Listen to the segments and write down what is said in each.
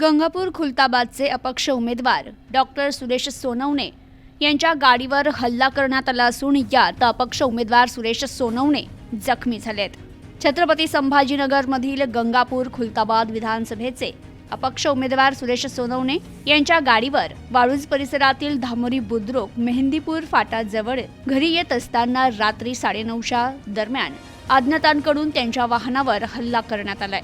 गंगापूर खुलताबादचे अपक्ष उमेदवार डॉक्टर सुरेश सोनवणे यांच्या गाडीवर हल्ला करण्यात आला असून यात अपक्ष उमेदवार सुरेश सोनवणे जखमी झालेत. छत्रपती संभाजीनगरमधील गंगापूर खुलताबाद विधानसभेचे अपक्ष उमेदवार सुरेश सोनवणे यांच्या गाडीवर वाळूज परिसरातील धामोरी बुद्रुक मेहंदीपूर फाटाजवळ घरी येत असताना रात्री साडेनऊच्या दरम्यान अज्ञातांकडून त्यांच्या वाहनावर हल्ला करण्यात आलाय.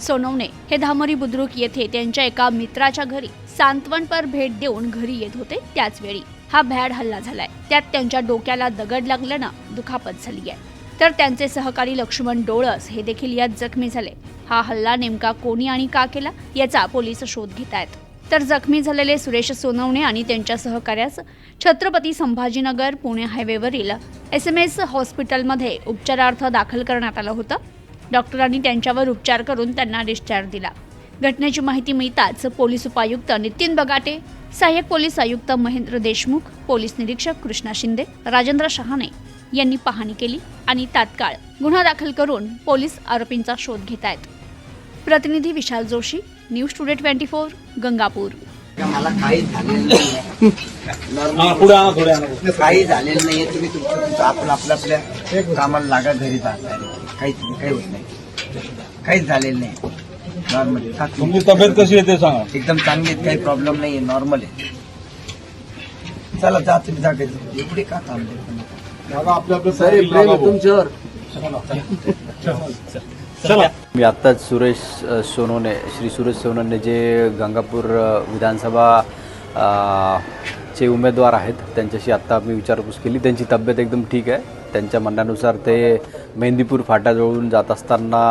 सोनवणे हे धामोरी बुद्रुक येथे त्यांच्या एका मित्राच्या घरी सांत्वनपर भेट देऊन घरी येत होते. त्याच वेळी हा भ्याड हल्ला झालाय. त्यात त्यांच्या डोक्याला दगड लागल्यानं दुखापत झाली आहे. तर त्यांचे सहकारी लक्ष्मण डोळस हे देखील यात जखमी झाले. हा हल्ला नेमका कोणी आणि का केला याचा पोलीस शोध घेत आहेत. तर जखमी झालेले सुरेश सोनवणे आणि त्यांच्या सहकार्यास छत्रपती संभाजीनगर पुणे हायवेवरील एस एम एस हॉस्पिटलमध्ये उपचारार्थ दाखल करण्यात आलं होतं. डॉक्टरांनी त्यांच्यावर उपचार करून त्यांना डिस्चार्ज दिला. घटनेची माहिती मिळताच पोलीस उपायुक्त नितीन बगाटे सहाय्यक पोलीस आयुक्त महेंद्र देशमुख पोलीस निरीक्षक कृष्णा शिंदे राजेंद्र शहाणे यांनी पाहणी केली आणि तात्काळ गुन्हा दाखल करून पोलीस आरोपींचा शोध घेत आहेत प्रतिनिधी Vishal Joshi news today twenty four Gangapur. मला काही झालेलं नाही काही झालेलं तुम्ही तुमचं तुमचं आपण आपल्या आपल्या कामाला लागा घरी जात काहीच नाही काही होत नाही. काहीच झालेलं नाही. नॉर्मल तुमची तब्येत कशी आहे ते सांगा. एकदम चांगली आहे, काही प्रॉब्लेम नाहीये नॉर्मल आहे. चला जा तुम्ही जा घरी. एवढे का थांबले सर प्रेम आहे तुमच्यावर. चला. मी आत्ताच सुरेश अ, सोनवणे श्री सुरेश सोनवणे जे गंगापूर अ, विधानसभा अ, चे उमेदवार आहेत त्यांच्याशी आत्ता मी विचारपूस केली. त्यांची तब्येत एकदम ठीक आहे. त्यांच्या म्हणण्यानुसार ते मेहंदीपूर फाट्याजवळून जात असताना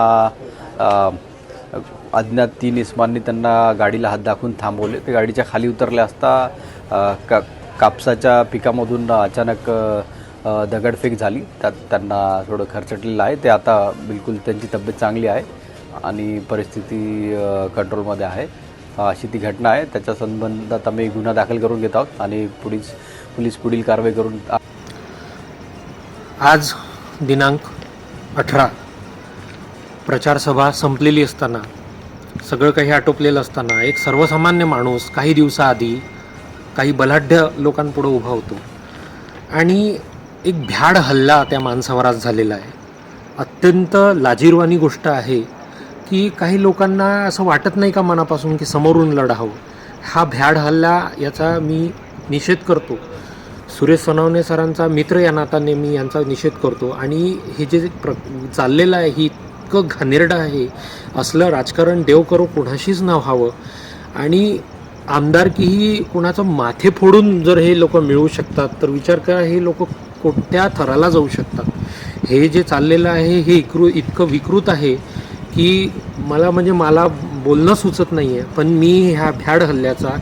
अज्ञात तीन इस्मांनी त्यांना गाडीला हात दाखवून थांबवले. ते गाडीच्या खाली उतरले असता का कापसाच्या पिकामधून अचानक दगडफेक झाली. त्यात त्यांना थोडं खरचटलेलं आहे. ते आता बिलकुल त्यांची तब्येत चांगली आहे आणि परिस्थिती कंट्रोलमध्ये आहे. अशी ती घटना आहे. त्याच्या संबंधात आम्ही गुन्हा दाखल करून घेत आहोत आणि पुढील पोलीस पुढील कारवाई करून आज दिनांक अठरा. प्रचारसभा संपलेली असताना सगळं काही आटोपलेलं असताना एक सर्वसामान्य माणूस काही दिवसाआधी काही बलाढ्य लोकांपुढं उभा होतो. आणि एक भ्याड हल्ला त्या माणसावर आज झालेला आहे. अत्यंत लाजीरवाणी गोष्ट आहे की काही लोकांना असं वाटत नाही का मनापासून की समोरून लढावं हा भ्याड हल्ला याचा मी निषेध करतो. सुरेश सोनवणे सरांचा मित्र या नात्याने मी यांचा निषेध करतो. आणि हे जे प्र चाललेलं आहे ही इतकं घाणेरडं आहे असलं राजकारण देव करो कुणाशीच न व्हावं. आणि आमदारकी ही कुणाचं माथे फोडून जर हे लोक मिळवू शकतात तर विचार करा हे लोक कोणत्या थराला जाऊ शकतात. हे जे चाललेलं आहे हे इकृ इतकं विकृत आहे की मला म्हणजे मला बोलणं सुचत नाही आहे पण मी ह्या भ्याड हल्ल्याचा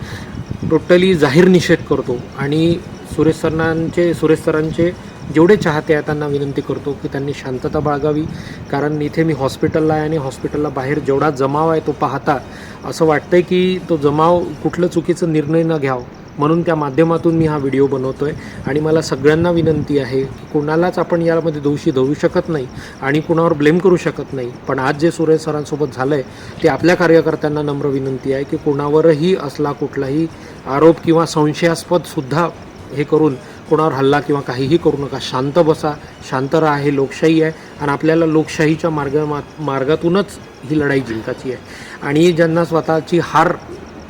टोटली जाहीर निषेध करतो. आणि सुरेश सरांचे सुरेश सरांचे जेवढे चाहते आहेत त्यांना विनंती करतो की त्यांनी शांतता बाळगावी. कारण इथे मी हॉस्पिटलला आहे आणि हॉस्पिटलला बाहेर जेवढा जमाव आहे तो पाहता असं वाटतंय की तो जमाव कुठलं चुकीचं निर्णय न घ्यावं. म्हणून त्या माध्यमातून मी हा व्हिडिओ बनवतो आहे आणि मला सगळ्यांना विनंती आहे की कोणालाच आपण यामध्ये दोषी धरू शकत नाही आणि कुणावर ब्लेम करू शकत नाही. पण आज जे सुरेश सरांसोबत झालं आहे ते आपल्या कार्यकर्त्यांना नम्र विनंती आहे की कोणावरही असला कुठलाही आरोप किंवा संशयास्पदसुद्धा हे करून कोणावर हल्ला किंवा काहीही करू नका. शांत बसा शांत राहा हे लोकशाही आहे आणि आपल्याला लोकशाहीच्या मार्ग मार्गातूनच ही लढाई जिंकायची आहे. आणि ज्यांना स्वतःची हार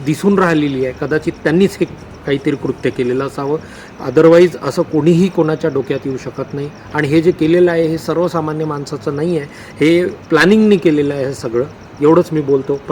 दिसून राहिलेली आहे कदाचित त्यांनीच हे काहीतरी कृत्य केलेलं असावं. अदरवाईज असं कोणीही कोणाच्या डोक्यात येऊ शकत नाही. आणि हे जे केलेलं आहे हे सर्वसामान्य माणसाचं नाही आहे. हे प्लॅनिंगनी केलेलं आहे हे सगळं. एवढंच मी बोलतो. पण